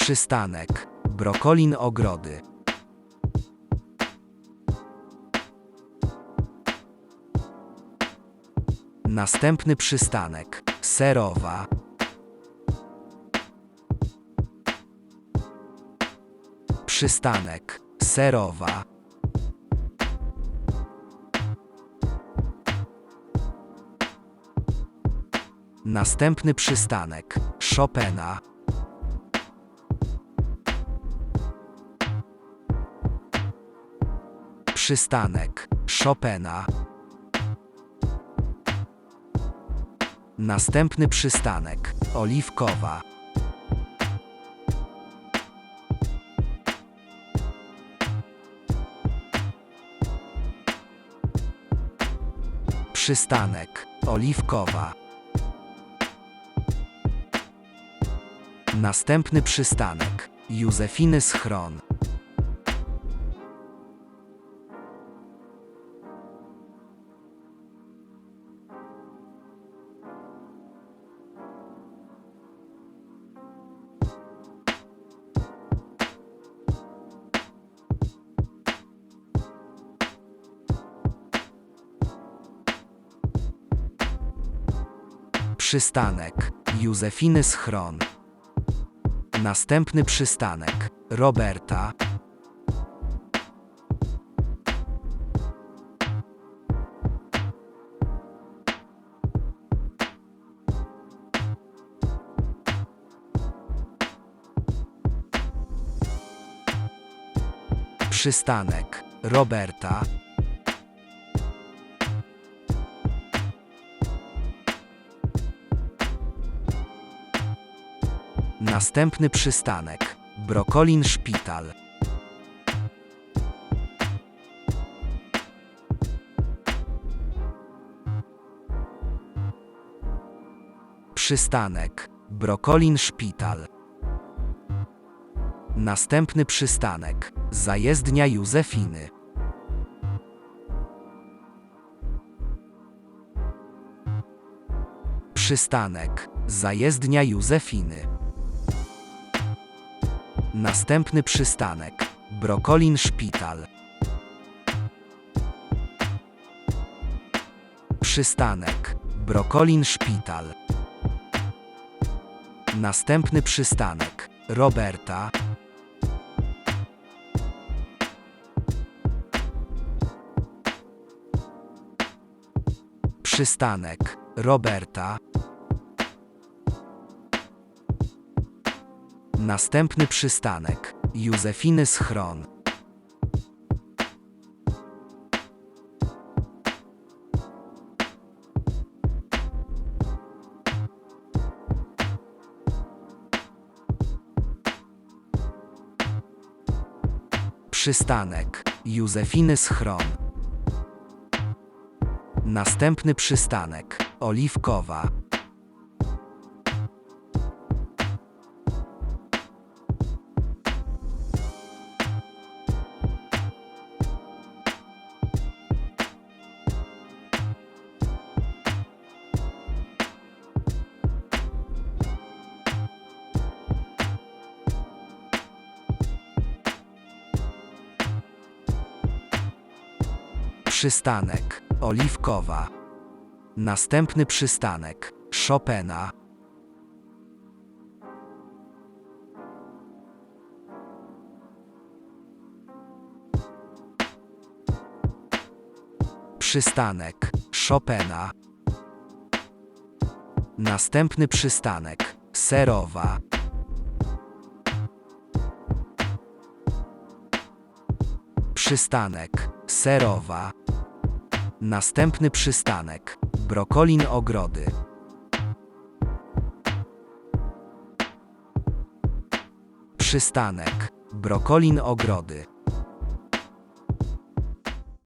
Przystanek. Brokolin Ogrody. Następny przystanek. Serowa. Przystanek. Serowa. Następny przystanek. Chopina. Przystanek. Chopina. Następny przystanek. Oliwkowa. Przystanek. Oliwkowa. Następny przystanek. Józefiny Schron. Przystanek. Józefiny Schron. Następny przystanek. Roberta. Przystanek. Roberta. Następny przystanek. Brokolin Szpital. Przystanek. Brokolin Szpital. Następny przystanek. Zajezdnia Józefiny. Przystanek. Zajezdnia Józefiny. Następny przystanek. Brokolin Szpital. Przystanek. Brokolin Szpital. Następny przystanek. Roberta. Przystanek. Roberta. Następny przystanek. Józefiny Schron. Przystanek. Józefiny Schron. Następny przystanek. Oliwkowa. Przystanek. Oliwkowa. Następny przystanek. Chopina. Przystanek. Chopina. Następny przystanek. Serowa. Przystanek. Serowa. Następny przystanek. Brokolin Ogrody. Przystanek. Brokolin Ogrody.